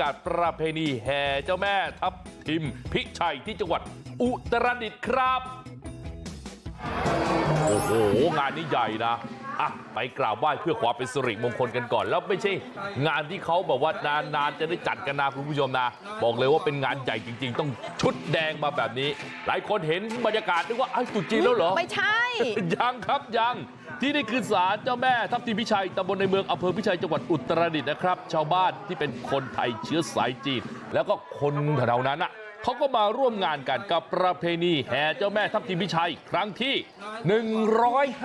ากาศประเพณีแห่เจ้าแม่ทับทิมพิชัยที่จังหวัดอุตรดิตถ์ครับโอ้โหงานนี้ใหญ่นะ อะไปกราบไหว้เพื่อความเป็นสิริมงคลกันก่อนแล้วไม่ใช่งานที่เขาแบบว่านานๆจะได้จัดกันนะคุณผู้ชมนะบอกเลยว่าเป็นงานใหญ่จริง ๆ ต้องชุดแดงมาแบบนี้ หลายคนเห็นบรรยากาศนึกว่าไอ้าวตรุษจีนแล้วเหรอไม่ใช่ยังครับยังที่นี่คือศาลเจ้าแม่ทับทิมพิชัยตำบลในเมืองอำเภอพิชัยจังหวัดอุตรดิตถ์นะครับ ชาวบ้านที่เป็นคนไทยเชื้อสายจีน แล้วก็คนแถวๆนั้นอะ เขาก็มาร่วมงานกันกับประเพณีแห่เจ้าแม่ทับทิมพิชัยครั้งที่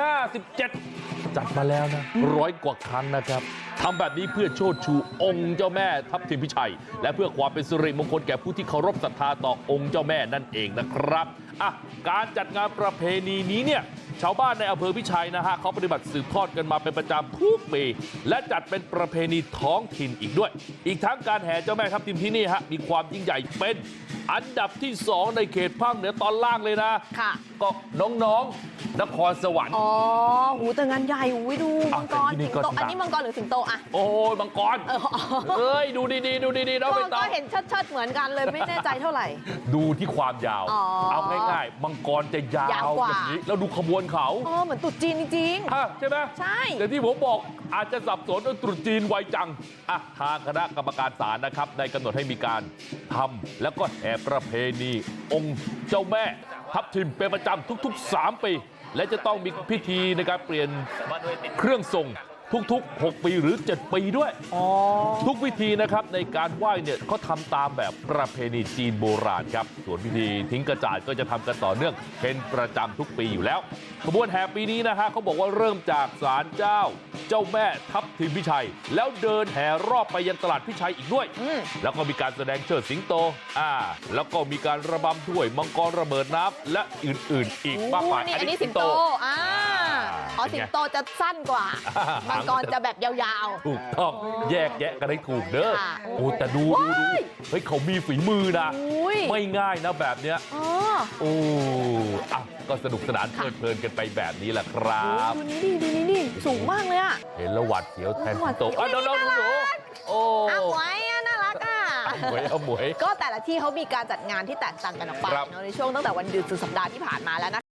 157จัดมาแล้วนะร้อยกว่าครั้งนะครับทำแบบนี้เพื่อโชดชูองค์เจ้าแม่ทับทิมพิชัย และเพื่อความเป็นสิริมงคลแก่ผู้ที่เคารพศรัทธาต่อองค์เจ้าแม่นั่นเองนะครับอะการจัดงานประเพณีนี้เนี่ย ชาวบ้านในอำเภอพิชัยนะฮะเขาปฏิบัติสืบทอดกันมาเป็นประจำทุกปีและจัดเป็นประเพณีท้องถิ่นอีกด้วย อีกทั้งการแห่เจ้าแม่ทับทิมที่นี่ฮะมีความยิ่งใหญ่เป็นอันดับที่สองในเขตภาคเหนือตอนล่างเลยนะค่ะก็น้องๆนครสวรรค์อ๋อหูแต่งานใหญ่หูยดูอะมังกรแต่ที่นี่สิงก็โตหนักอันนี้มังกรหรือสิงโตอะโอ้ยมังกรเอออ๋อเอ้ยดูดีๆดูดีๆน้องก็ใบตก็องเห็นเชิดๆเหมือนกันเลยไม่แน่ใจเท่าไหร่ ดูที่ความยาวอ๋อเอาง่ายๆมังกรจะยายาววกว่าอย่างนี้แล้วดูขบวนเขาอ๋อเหมือนตุ๊จีนจริงฮะใช่ไหมๆใช่แต่ที่ผมบอกอาจจะสับสนว่าตรุษจีนไวจังอะทางคณะกรรมการศาลนะครับได้กำหนดให้มีการทำแล้วก็แห่ประเพณีองค์เจ้าแม่ทับทิมเป็นประจำทุกๆ 3 ปี และจะต้องมีพิธีในการเปลี่ยนเครื่องทรง ทุกๆ6ปีหรือ7ปีด้วยอ๋อทุกวิธีนะครับในการไหว้เนี่ยเขาทำตามแบบประเพณีจีนโบราณครับส่วนพิธีทิ้งกระจาดก็จะทำกันต่อเนื่องเป็นประจำทุกปีอยู่แล้วขบวนแห่ปีนี้นะฮะเขาบอกว่าเริ่มจากศาลเจ้าเจ้าแม่ทับทิมพิชัย แล้วเดินแห่รอบไปยังตลาดพิชัยอีกด้วยอืมแล้วก็มีการแสดงเชิดสิงโตอ่าแล้วก็มีการระบำถ้วยมังกรระเบิดน้ำและอื่นๆ อีกมากมายนี่อันนี้สิงโต สิงโตจะสั้นกว่ามังกรจะแบบยาวถูกต้องแยกแยะกันให้ถูกเด้อค่ะโอ้แต่ดูดูดูเฮ้ยเขามีฝีมือนะๆอุ้ยไม่ง่ายนะแบบเนี้ยอ๋อโอ้อะก็สนุกสนานเพลิดเพลินกันไปแบบนี้แหละครับดูนี่ดิดูนี่ดิสูงมากเลยอะเห็นแล้วหวัดเสียวแทนหวัสิดงโตเสียวอะน้องๆหนูๆโอ้อ้าวไว้อะน่ารักอะหมวยเอาหมวยก็แต่ละที่เขามีการจัดงานที่แตกต่างกันออกไปครับเนอะในช่วงตั้งแต่วันหยุดสุดสัปดาห์ที่ผ่านมาแล้วนะคะ